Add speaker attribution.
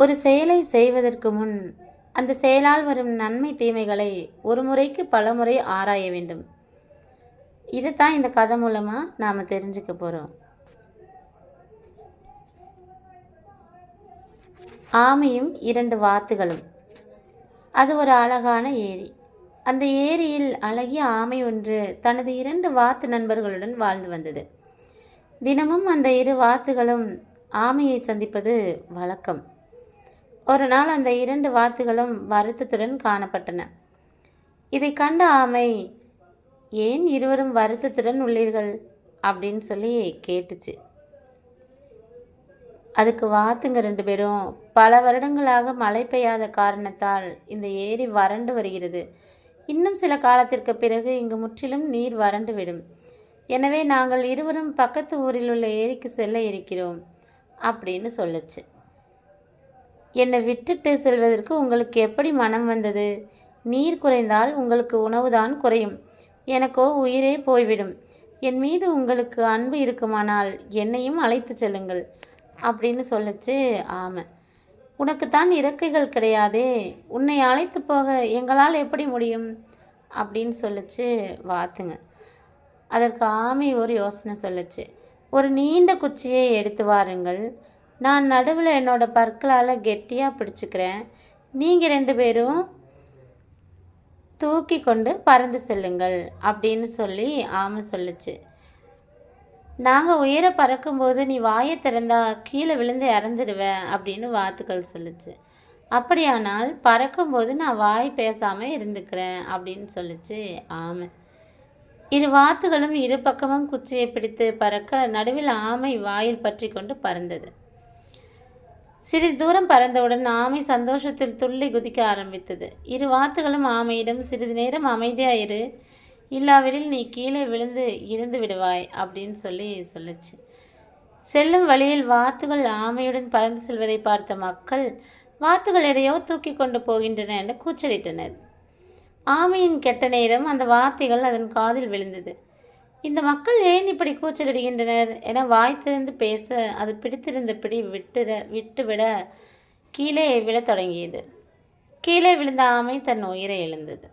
Speaker 1: ஒரு செயலை செய்வதற்கு முன் அந்த செயலால் வரும் நன்மை தீமைகளை ஒரு முறைக்கு பல முறை ஆராய வேண்டும். இதைத்தான் இந்த கதை மூலமாக நாம் தெரிஞ்சுக்க போகிறோம் ஆமையும் இரண்டு வாத்துகளும் அது ஒரு அழகான ஏரி. அந்த ஏரியில் அழகிய ஆமை ஒன்று தனது இரண்டு வாத்து நண்பர்களுடன் வாழ்ந்து வந்தது. தினமும் அந்த இரு வாத்துகளும் ஆமையை சந்திப்பது வழக்கம். ஒரு நாள் அந்த இரண்டு வாத்துகளும் வருத்தத்துடன் காணப்பட்டன. இதை கண்ட ஆமை ஏன் இருவரும் வருத்தத்துடன் உள்ளீர்கள்? அப்படின்னு சொல்லி கேட்டுச்சு. அதுக்கு வாத்துங்க ரெண்டு பேரும் பல வருடங்களாக மழை பெய்யாத காரணத்தால் இந்த ஏரி வறண்டு வருகிறது. இன்னும் சில காலத்திற்கு பிறகு இங்கு முற்றிலும் நீர் வறண்டு விடும். எனவே நாங்கள் இருவரும் பக்கத்து ஊரில் உள்ள ஏரிக்கு செல்ல இருக்கிறோம் அப்படின்னு சொல்லுச்சு. என்னை விட்டுட்டு செல்வதற்கு உங்களுக்கு எப்படி மனம் வந்தது? நீர் குறைந்தால் உங்களுக்கு உணவுதான் குறையும். எனக்கோ உயிரே போய்விடும். என் மீது உங்களுக்கு அன்பு இருக்குமானால் என்னையும் அழைத்து செல்லுங்கள். அப்படின்னு சொல்லிச்சு ஆமை. உனக்குத்தான் இறக்கைகள் கிடையாதே. உன்னை அழைத்து போக எங்களால் எப்படி முடியும்? அப்படின்னு சொல்லிச்சு வாத்துங்க. அதற்கு ஆமை ஒரு யோசனை சொல்லுச்சு. ஒரு நீண்ட குச்சியை எடுத்து வாருங்கள். நான் நடுவில் என்னோட பற்களால் கெட்டியாக பிடிச்சிக்கிறேன். நீங்கள் ரெண்டு பேரும் தூக்கி கொண்டு பறந்து செல்லுங்கள் அப்படின்னு சொல்லி ஆமை சொல்லுச்சு. நாங்கள் உயர பறக்கும்போது நீ வாயை திறந்தா கீழே விழுந்து இறந்துடுவேன் அப்படின்னு வாத்துக்கள் சொல்லுச்சு. அப்படியானால் பறக்கும்போது நான் வாய் பேசாமல் இருந்துக்கிறேன் அப்படின்னு சொல்லுச்சு ஆமை. இரு வாத்துகளும் இரு பக்கமும் குச்சியை பிடித்து பறக்க நடுவில் ஆமை வாயில் பற்றி கொண்டு பறந்தது. சிறிது தூரம் பறந்தவுடன் ஆமை சந்தோஷத்தில் துள்ளி குதிக்க ஆரம்பித்தது. இரு வாத்துகளும் ஆமையிடம் சிறிது நேரம் அமைதியாயிரு. இல்லாவிடில் நீ கீழே விழுந்து இருந்து விடுவாய் அப்படின்னு சொல்லி சொல்லுச்சு. செல்லும் வழியில் வாத்துகள் ஆமையுடன் பறந்து செல்வதை பார்த்த மக்கள் வாத்துகள் எதையோ தூக்கி கொண்டு போகின்றன என்று கூச்சலிட்டனர். ஆமையின் கெட்ட நேரம் அந்த வார்த்தைகள் அதன் காதில் விழுந்தது. இந்த மக்கள் ஏன் இப்படி கூச்சலிடுகின்றனர் என வாய் திறந்து பேச அது பிடித்திருந்த பிடி விட்டுட விட்டுவிட கீழே விழத் தொடங்கியது. கீழே விழுந்த ஆமை தன் உயிரை எழுந்தது